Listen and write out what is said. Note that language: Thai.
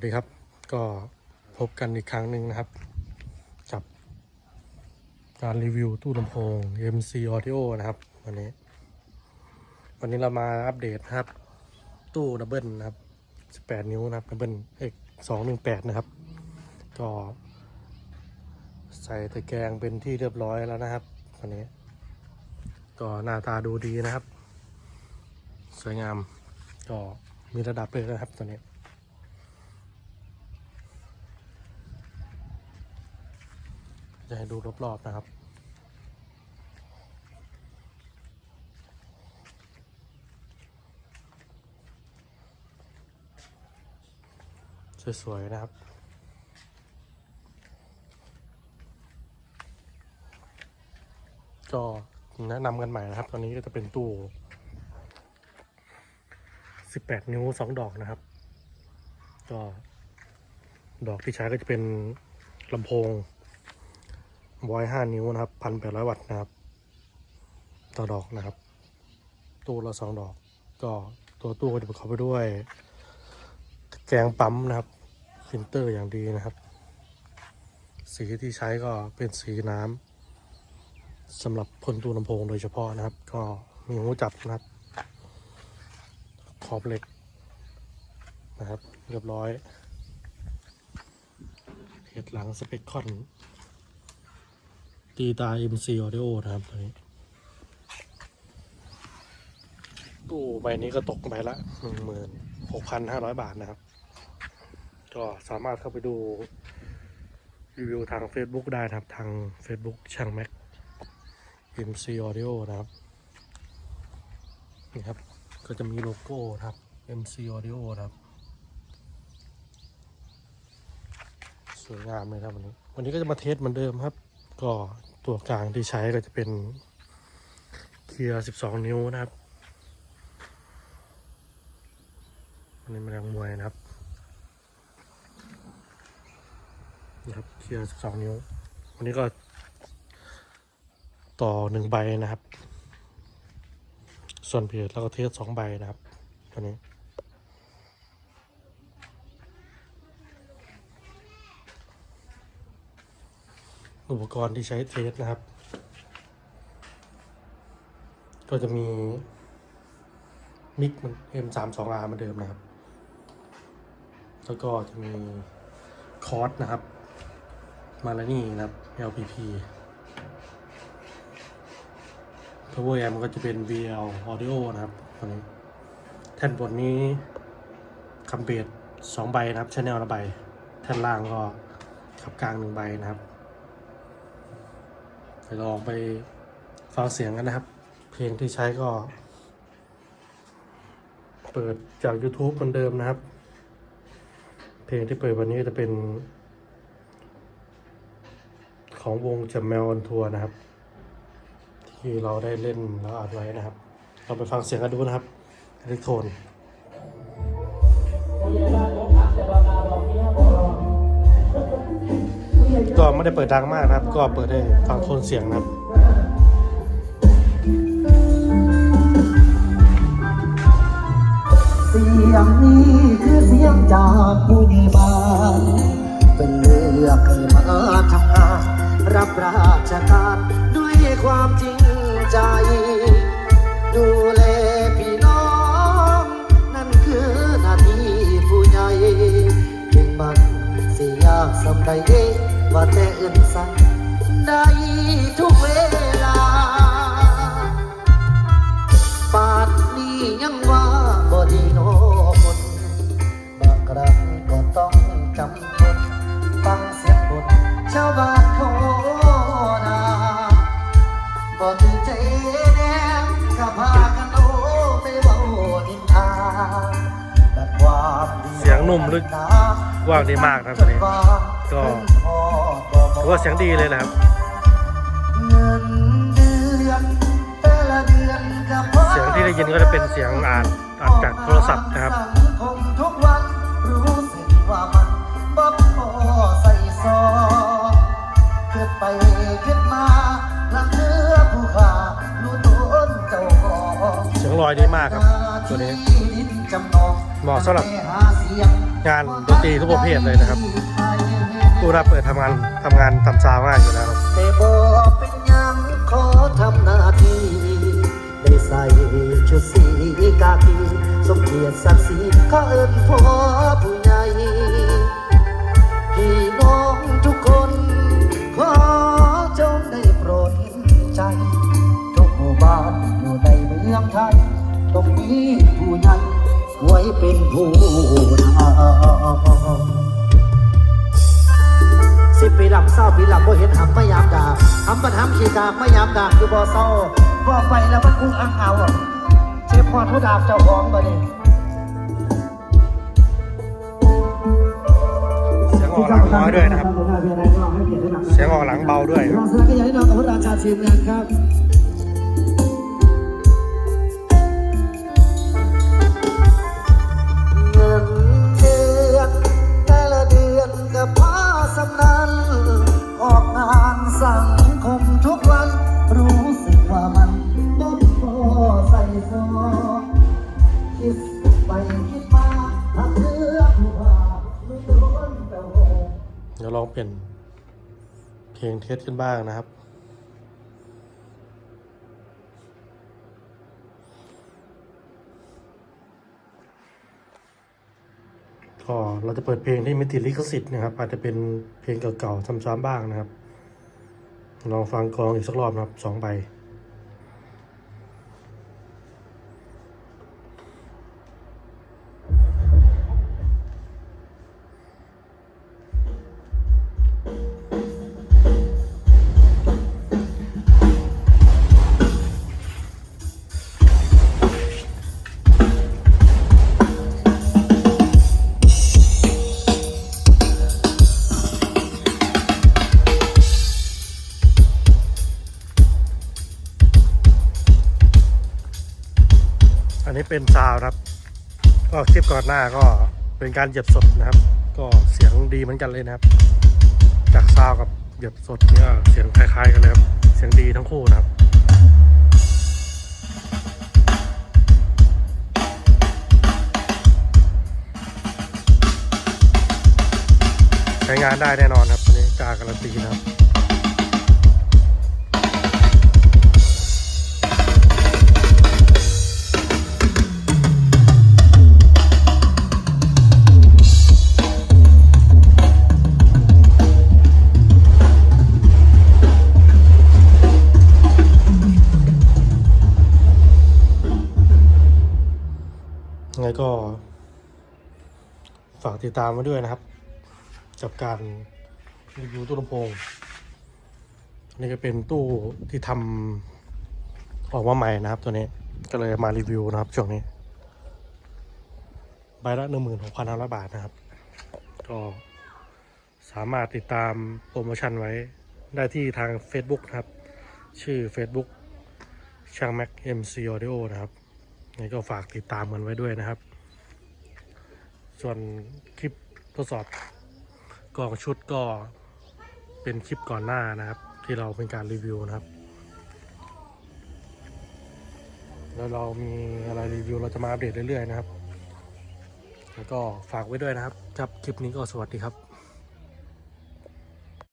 สวัสดีครับ ก็พบกันอีกครั้งหนึ่งนะครับ กับการรีวิวตู้ลำโพง MC Audio นะครับ วันนี้ วันนี้เรามาอัปเดตนะครับ ตู้ดับเบิลนะครับ 18 นิ้วนะครับดับเบิลเอก218 นะครับ ก็ ใส่ตะแกรงเป็นที่เรียบร้อยแล้วนะครับวันนี้ ก็หน้าตาดูดีนะครับ สวยงามก็มีระดับเลยนะครับตัวนี้ จะให้ดูรอบๆนะครับ สวยๆนะครับก็แนะนำกันใหม่นะครับ ตอนนี้ก็จะเป็นตู้ 18 นิ้ว 2 ดอกนะครับ ก็ดอกที่ใช้ก็จะเป็นลำโพง ไว้5นิ้วนะครับพันแปดร้อยวัตต์นะครับ ต่อดอกนะครับ ตู้ละสองดอก ก็ตัวตู้ก็จะประกอบไปด้วยแกงปั๊มนะครับฟิลเตอร์อย่างดีนะครับ สีที่ใช้ก็เป็นสีน้ำสำหรับพ่นตู้ลำโพงโดยเฉพาะนะครับ ก็มีหูจับนะครับ ขอบเหล็กนะครับ เรียบร้อยเห็ดหลังสเปคคอน ตีตา MC Audio นะครับตัวนี้ตู้ใบนี้ก็ตกใบละหนึ่งหมื่นหกพันห้าร้อยบาทนะครับ ก็สามารถเข้าไปดูรีวิวทาง Facebook ได้นะครับ ทาง Facebook ช่างแม็ก MC Audio นะครับ นี่ครับ ก็จะมีโลโก้ครับ MC Audio นะครับ สวยงามเลยครับวันนี้ วันนี้ก็จะมาเทสเหมือนเดิมครับ ก็ตัวกลางที่ใช้ก็จะเป็นเคียร์12 นิ้วนะครับอันนี้มันแรงมวยนะครับนะครับเคียร์12 นิ้ว วันนี้ก็ต่อหนึ่งใบนะครับ ส่วนเพจแล้วก็เทสสองใบนะครับ ตัวนี้ อุปกรณ์ที่ใช้เทสนะครับ ก็จะมีมิกมัน M32R เหมือนเดิมนะครับ แล้วก็จะมีคอร์สนะครับ มาแล้วนี่นะครับ LPP Power Amp ก็จะเป็น VL Audio นะครับตัวนี้แท่นบนนี้คัมเบสสองใบนะครับชแนลละใบ แท่นล่างก็ขับกลางหนึ่งใบนะครับ ลองไปฟังเสียงกันนะครับ เพลงที่ใช้ก็ เปิดจาก YouTube เหมือนเดิมนะครับ เพลงที่เปิดวันนี้จะเป็น ของวงจัมแมวออนทัวร์นะครับ ที่เราได้เล่นแล้วอัดไว้นะครับ เราไปฟังเสียงกันดูนะครับอิเล็กโทน ก็ไม่ได้เปิดดังมากนะครับ ก็เปิดให้ฟังโทนเสียงนะครับเสียงนี้คือเสียงจากผู้ใหญ่บ้านเป็นเลือกให้มาทำงานรับราชการด้วยความจริงใจ ดูแลพี่น้อง นั่นคือหน้าที่ผู้ใหญ่ถึงมันเสิยสำใด ว่าแต่เอื่นสั่งได้ทุกเวลา ปาดนี้ยังว่าบอดีโนคนบางครั้งก็ต้องจำทนฟังเสียงบนชาวบ้านโคนาบอถือใจแนมก็พากันโอ้ไปเบานินทาแต่ความดีเสียงนุ่มลึกกว้างดีมากนะครับตัวนี้ก็ถือ ว่าเสียงดีเลยแหละครับเงินเดือนแต่ละเดือนก็พอเสียงที่ได้ยินก็จะเป็นเสียงอ่านอ่านจากโทรศัพท์นะครับสังคมทุกวันรู้สึกว่ามันบ่พอใส่ซอคิดไปคิดมาลังเลือผู้ขารู้ตนเจ้าของเสียงลอยดีมากครับ ตัวนี้ที่ดินจำนองเหมาะสำหรับแต่หาเสีงานดนตรีทุกประเภทเลยนะครับ ผู้รับเปิดทำงานทำงานทำซาวมากอยู่แล้วครับแต่บอกเป็นยังขอทำหน้าที่ได้ใส่ชุดสีกากีสมเกียรติศักดิ์ศรีข้าเอิญพ่อผู้ใหญ่พี่น้องทุกคน ขอจงได้โปรดเห็นใจ ทุกหมู่บ้านอยู่ในเมืองไทยต้องมีผู้ใหญ่ไว้เป็นผู้นำ หลังเศร้าปีหลังบ่เห็นหำไม่ยามดากหำบัดหำขี้กากไม่ยามดากอยู่บ่เศร้าบ่ไปแล้วมันกุ้งอังเอาอะเชฟพอทุดาบเจ้าของบ่นี่เสียงออกหลังน้อยด้วยนะครับ เสียงออกหลังเบาด้วยรองสารขยายน้องกับพระราชาทีมงานครับ สังคมทุกวัน รู้สึกว่ามันบ่พอใส่ซอคิดไปคิดมาถ้าเลือกว่าไม่โดนแต่โหเดี๋ยวลองเปลี่ยนเพลงเทสกันบ้างนะครับก็เราจะเปิดเพลงที่ไม่ติดลิขสิทธิ์นะครับ อาจจะเป็นเพลงเก่าๆซ้ำๆบ้างนะครับ ลองฟังกรองอีกสักรอบนะครับสองใบ เป็นซาวครับ ก็คลิปก่อนหน้าก็เป็นการเหยียบสดนะครับ ก็เสียงดีเหมือนกันเลยนะครับ จากซาวกับเหยียบสดเนี่ยเสียงคล้ายๆกันเลยครับ เสียงดีทั้งคู่นะครับใช้งานได้แน่นอนครับอันนี้กล้าการันตีนะครับ ไงก็ ฝากติดตามมาด้วยนะครับ กับการรีวิวตู้ลำโพงอันนี้ก็เป็นตู้ที่ทำออกมาใหม่นะครับ ตัวนี้ก็เลยมารีวิวนะครับช่วงนี้ใบละหนึ่งหมื่นหกพันห้าร้อยบาทนะครับ ก็สามารถติดตามโปรโมชั่นไว้ได้ที่ทาง Facebook นะครับ ชื่อ Facebook ช่างแม็ก MC Audio นะครับ นี่ก็ฝากติดตามกันไว้ด้วยนะครับ ส่วนคลิปทดสอบกล่องชุดก็เป็นคลิปก่อนหน้านะครับ ที่เราเป็นการรีวิวนะครับ แล้วเรามีอะไรรีวิวเราจะมาอัปเดตเรื่อยๆนะครับ แล้วก็ฝากไว้ด้วยนะครับครับคลิปนี้ก็สวัสดีครับ